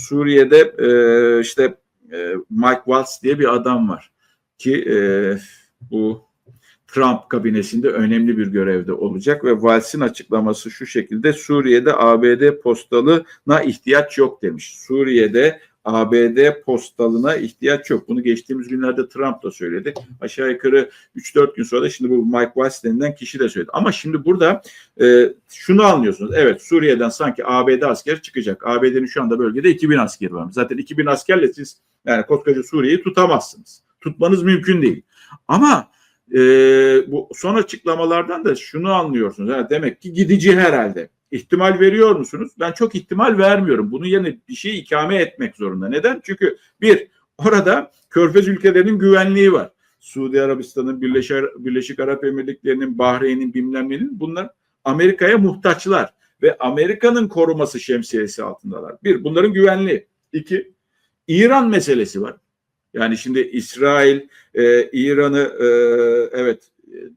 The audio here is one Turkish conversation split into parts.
Suriye'de e, işte e, Mike Waltz diye bir adam var ki e, bu Trump kabinesinde önemli bir görevde olacak ve Waltz'in açıklaması şu şekilde Suriye'de ABD postalına ihtiyaç yok demiş. Suriye'de ABD postalına ihtiyaç yok. Bunu geçtiğimiz günlerde Trump da söyledi. Aşağı yukarı 3-4 gün sonra da şimdi bu Mike Waltz denilen kişi de söyledi. Ama şimdi burada e, şunu anlıyorsunuz. Evet Suriye'den sanki ABD asker çıkacak. ABD'nin şu anda bölgede 2000 askeri var. Zaten 2000 askerle siz yani koskoca Suriye'yi tutamazsınız. Tutmanız mümkün değil. Ama e, bu son açıklamalardan da şunu anlıyorsunuz. Yani demek ki gidici herhalde. İhtimal veriyor musunuz? Ben çok ihtimal vermiyorum. Bunu yerine bir şey ikame etmek zorunda. Neden? Çünkü bir, orada Körfez ülkelerinin güvenliği var. Suudi Arabistan'ın, Birleşik Arap Emirlikleri'nin, Bahreyn'in bilmem nenin bunlar Amerika'ya muhtaçlar ve Amerika'nın koruması şemsiyesi altındalar. Bir, bunların güvenliği. İki, İran meselesi var. Yani şimdi İsrail, e, İran'ı e, evet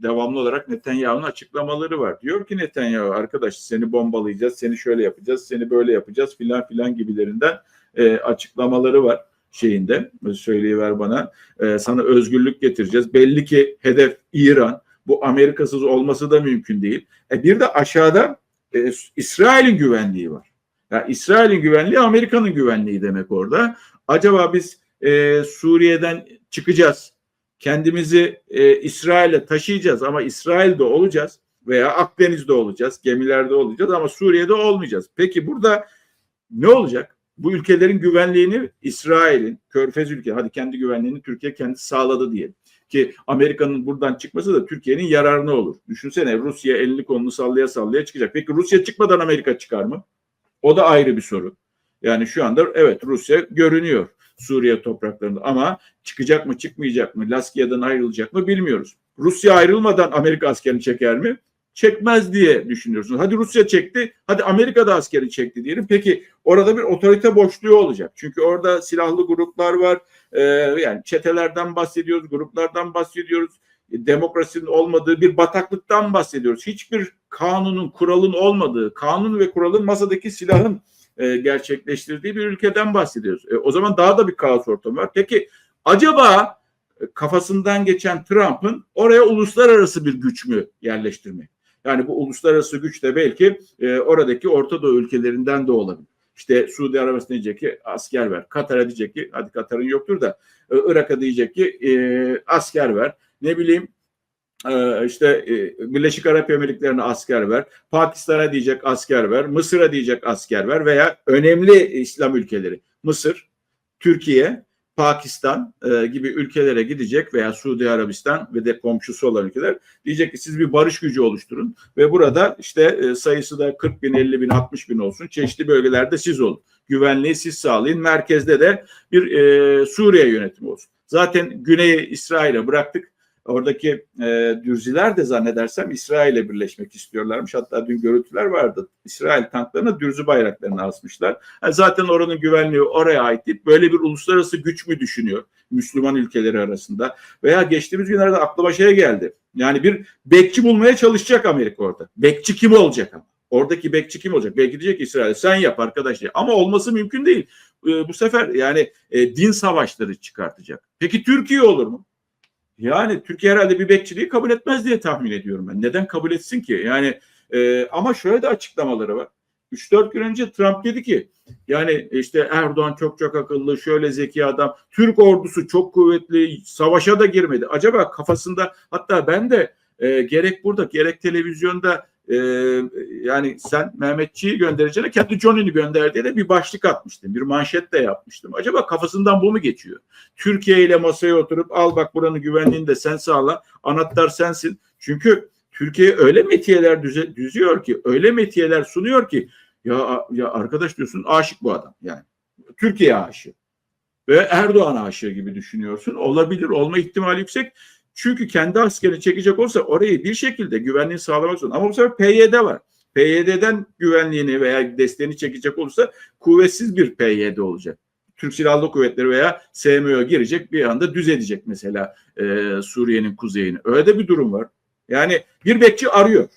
devamlı olarak Netanyahu'nun açıklamaları var. Diyor ki Netanyahu arkadaş seni bombalayacağız, seni şöyle yapacağız, seni böyle yapacağız filan filan gibilerinden e, açıklamaları var şeyinde. Söyleyiver bana. E, sana özgürlük getireceğiz. Belli ki hedef İran. Bu Amerikasız olması da mümkün değil. E, bir de aşağıda e, İsrail'in güvenliği var. Yani İsrail'in güvenliği Amerika'nın güvenliği demek orada. Acaba biz e, Suriye'den çıkacağız kendimizi e, İsrail'e taşıyacağız ama İsrail'de olacağız veya Akdeniz'de olacağız, gemilerde olacağız ama Suriye'de olmayacağız. Peki burada ne olacak? Bu ülkelerin güvenliğini İsrail'in, Körfez ülke, hadi kendi güvenliğini Türkiye kendisi sağladı diyelim. Ki Amerika'nın buradan çıkması da Türkiye'nin yararına olur. Düşünsene Rusya elini kolunu sallaya sallaya çıkacak. Peki Rusya çıkmadan Amerika çıkar mı? O da ayrı bir soru. Yani şu anda evet Rusya görünüyor. Suriye topraklarında ama çıkacak mı çıkmayacak mı Laskia'dan ayrılacak mı bilmiyoruz. Rusya ayrılmadan Amerika askerini çeker mi? Çekmez diye düşünüyorsunuz. Hadi Rusya çekti, hadi Amerika da askeri çekti diyelim. Peki orada bir otorite boşluğu olacak. Çünkü orada silahlı gruplar var. Ee, yani çetelerden bahsediyoruz, gruplardan bahsediyoruz. Demokrasinin olmadığı bir bataklıktan bahsediyoruz. Hiçbir kanunun, kuralın olmadığı, kanun ve kuralın masadaki silahın e, gerçekleştirdiği bir ülkeden bahsediyoruz. E, o zaman daha da bir kaos ortamı var. Peki acaba e, kafasından geçen Trump'ın oraya uluslararası bir güç mü yerleştirmek? Yani bu uluslararası güç de belki e, oradaki Orta Doğu ülkelerinden de olabilir. İşte Suudi Arabistan diyecek ki asker ver. Katar'a diyecek ki hadi Katar'ın yoktur da e, Irak'a diyecek ki e, asker ver. Ne bileyim işte e, Birleşik Arap Emirlikleri'ne asker ver, Pakistan'a diyecek asker ver, Mısır'a diyecek asker ver veya önemli İslam ülkeleri Mısır, Türkiye, Pakistan e, gibi ülkelere gidecek veya Suudi Arabistan ve de komşusu olan ülkeler diyecek ki siz bir barış gücü oluşturun ve burada işte e, sayısı da 40 bin, 50 bin, 60 bin olsun. Çeşitli bölgelerde siz olun. Güvenliği siz sağlayın. Merkezde de bir Suriye yönetimi olsun. Zaten Güney İsrail'e bıraktık Oradaki e, dürziler de zannedersem İsrail'e birleşmek istiyorlarmış. Hatta dün görüntüler vardı. İsrail tanklarına dürzü bayraklarını asmışlar. Yani zaten oranın güvenliği oraya ait değil. Böyle bir uluslararası güç mü düşünüyor Müslüman ülkeleri arasında? Veya geçtiğimiz günlerde aklıma şey geldi. Yani bir bekçi bulmaya çalışacak Amerika orada. Bekçi kim olacak ama? Oradaki bekçi kim olacak? Belki diyecek İsrail sen yap arkadaş diye. Ama olması mümkün değil. E, bu sefer yani e, din savaşları çıkartacak. Peki Türkiye olur mu? Yani Türkiye herhalde bir bekçiliği kabul etmez diye tahmin ediyorum ben. Neden kabul etsin ki? Yani e, ama şöyle de açıklamaları var. 3-4 gün önce Trump dedi ki yani işte Erdoğan çok çok akıllı, şöyle zeki adam, Türk ordusu çok kuvvetli, savaşa da girmedi. Acaba kafasında hatta ben de e, gerek burada gerek televizyonda e, yani sen Mehmetçiyi göndereceğine kendi Johnny'ni gönder diye de bir başlık atmıştım. Bir manşet de yapmıştım. Acaba kafasından bu mu geçiyor? Türkiye ile masaya oturup al bak buranın güvenliğini de sen sağla. Anahtar sensin. Çünkü Türkiye öyle metiyeler düze, düzüyor ki, öyle metiyeler sunuyor ki ya ya arkadaş diyorsun aşık bu adam yani. Türkiye aşığı ve Erdoğan aşığı gibi düşünüyorsun. Olabilir, olma ihtimali yüksek. Çünkü kendi askerini çekecek olsa orayı bir şekilde güvenliğini sağlamak zorunda. Ama bu sefer PYD var. PYD'den güvenliğini veya desteğini çekecek olursa kuvvetsiz bir PYD olacak. Türk Silahlı Kuvvetleri veya SMO girecek bir anda düz edecek mesela e, Suriye'nin kuzeyini. Öyle de bir durum var. Yani bir bekçi arıyor.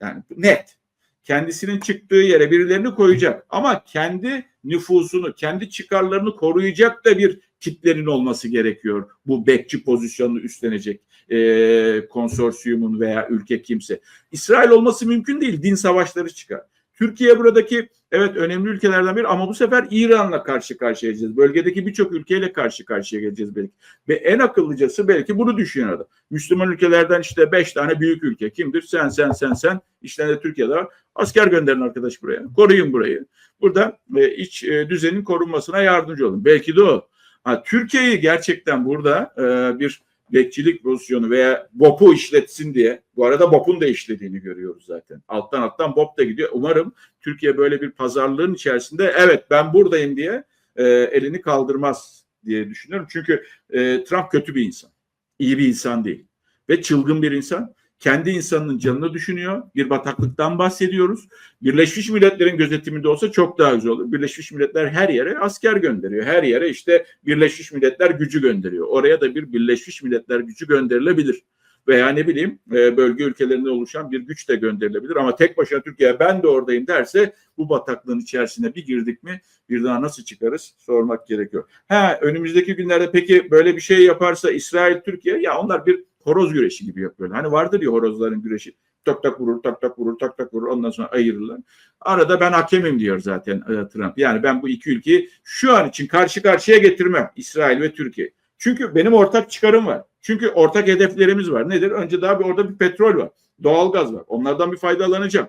Yani net. kendisinin çıktığı yere birilerini koyacak. Ama kendi nüfusunu, kendi çıkarlarını koruyacak da bir kitlenin olması gerekiyor. Bu bekçi pozisyonunu üstlenecek e, konsorsiyumun veya ülke kimse. İsrail olması mümkün değil. Din savaşları çıkar. Türkiye buradaki evet önemli ülkelerden biri ama bu sefer İran'la karşı karşıya geleceğiz. Bölgedeki birçok ülkeyle karşı karşıya geleceğiz belki. Ve en akıllıcası belki bunu düşünen adam. Müslüman ülkelerden işte beş tane büyük ülke. Kimdir? Sen, sen, sen, sen. İşte de Türkiye'de var. Asker gönderin arkadaş buraya. Koruyun burayı. Burada e, iç e, düzenin korunmasına yardımcı olun. Belki de o. Ha, Türkiye'yi gerçekten burada e, bir bekçilik pozisyonu veya BOP'u işletsin diye. Bu arada BOP'un da işlediğini görüyoruz zaten. Alttan alttan BOP da gidiyor. Umarım Türkiye böyle bir pazarlığın içerisinde evet ben buradayım diye e, elini kaldırmaz diye düşünüyorum. Çünkü e, Trump kötü bir insan. İyi bir insan değil. Ve çılgın bir insan. Kendi insanının canını düşünüyor. Bir bataklıktan bahsediyoruz. Birleşmiş Milletler'in gözetiminde olsa çok daha güzel olur. Birleşmiş Milletler her yere asker gönderiyor. Her yere işte Birleşmiş Milletler gücü gönderiyor. Oraya da bir Birleşmiş Milletler gücü gönderilebilir. Veya ne bileyim e, bölge ülkelerinde oluşan bir güç de gönderilebilir. Ama tek başına Türkiye ben de oradayım derse bu bataklığın içerisine bir girdik mi bir daha nasıl çıkarız sormak gerekiyor. Ha önümüzdeki günlerde peki böyle bir şey yaparsa İsrail Türkiye ya onlar bir horoz güreşi gibi yapıyorlar. Hani vardır ya horozların güreşi tak tak vurur, tak tak vurur, tak tak vurur. Ondan sonra ayırırlar. Arada ben hakemim diyor zaten e, Trump. Yani ben bu iki ülkeyi şu an için karşı karşıya getirmem. İsrail ve Türkiye. Çünkü benim ortak çıkarım var. Çünkü ortak hedeflerimiz var. Nedir? Önce daha bir orada bir petrol var. Doğalgaz var. Onlardan bir faydalanacağım.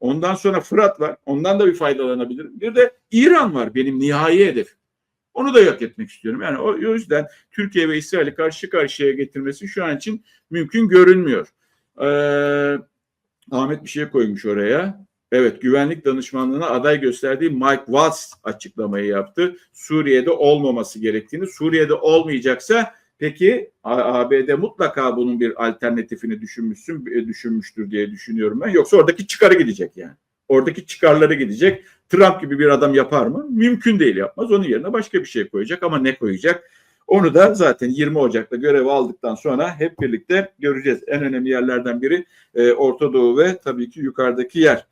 Ondan sonra Fırat var. Ondan da bir faydalanabilirim. Bir de İran var benim nihai hedefim. Onu da yok etmek istiyorum. Yani o, o yüzden Türkiye ve İsrail'i karşı karşıya getirmesi şu an için mümkün görünmüyor. Ee, Ahmet bir şey koymuş oraya. Evet güvenlik danışmanlığına aday gösterdiği Mike Waltz açıklamayı yaptı. Suriye'de olmaması gerektiğini, Suriye'de olmayacaksa peki ABD mutlaka bunun bir alternatifini düşünmüşsün, düşünmüştür diye düşünüyorum ben. Yoksa oradaki çıkarı gidecek yani. Oradaki çıkarları gidecek. Trump gibi bir adam yapar mı? Mümkün değil yapmaz. Onun yerine başka bir şey koyacak ama ne koyacak? Onu da zaten 20 Ocak'ta görev aldıktan sonra hep birlikte göreceğiz. En önemli yerlerden biri e, Orta Doğu ve tabii ki yukarıdaki yer.